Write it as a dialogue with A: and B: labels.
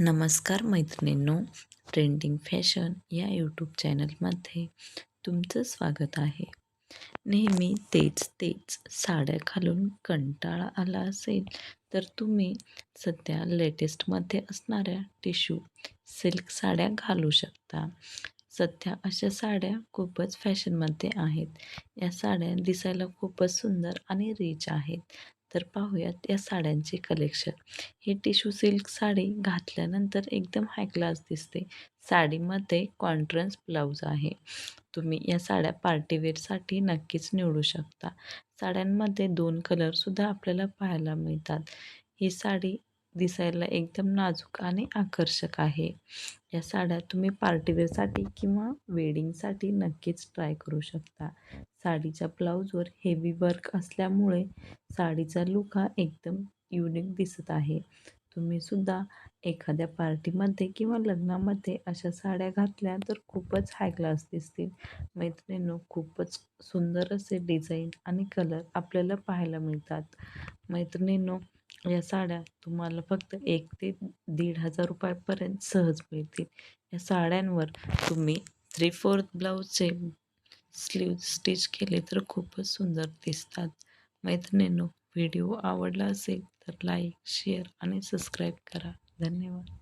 A: नमस्कार मैत्रिणींनो trending fashion या यूट्यूब चॅनलमध्ये तुमचं स्वागत आहे. नेहमी तेच तेच साड्या घालून कंटाळा आला असेल तर तुम्ही सध्या लेटेस्टमध्ये असणाऱ्या टिश्यू सिल्क साड्या घालू शकता. सध्या अशा साड्या खूपच फॅशनमध्ये आहेत. या साड्या दिसायला खूपच सुंदर आणि रिच आहेत. तर पाहूयात या साड्यांचे कलेक्शन ही टिश्यू सिल्क साडी घातल्यानंतर एकदम हाय क्लास दिसते. साडीमध्ये कॉन्ट्रन्स ब्लाऊज आहे. तुम्ही या साड्या पार्टीवेअरसाठी नक्कीच निवडू शकता. साड्यांमध्ये दोन कलरसुद्धा आपल्याला पाहायला मिळतात. ही साडी दिसायला एकदम नाजूक आणि आकर्षक आहे. या साड्या तुम्ही पार्टीवेअरसाठी किंवा वेडिंगसाठी नक्कीच ट्राय करू शकता. साडीच्या ब्लाऊजवर हेवी वर्क असल्यामुळे साडीचा लुक हा एकदम युनिक दिसत आहे. तुम्हीसुद्धा एखाद्या पार्टीमध्ये किंवा लग्नामध्ये अशा साड्या घातल्या तर खूपच हाय क्लास दिसतील. मैत्रिणींनो खूपच सुंदर असे डिझाईन आणि कलर आपल्याला पाहायला मिळतात. मैत्रिणींनो या साड्या तुम्हाला फक्त एक ते दीड हजार रुपयापर्यंत सहज मिळतील. या साड्यांवर तुम्ही थ्री फोर्थ ब्लाऊजचे स्लीव स्टिच केले तर खूपच सुंदर दिसतात. मैत्रिणींनो व्हिडिओ आवडला असेल तर लाईक शेअर आणि सबस्क्राईब करा. धन्यवाद.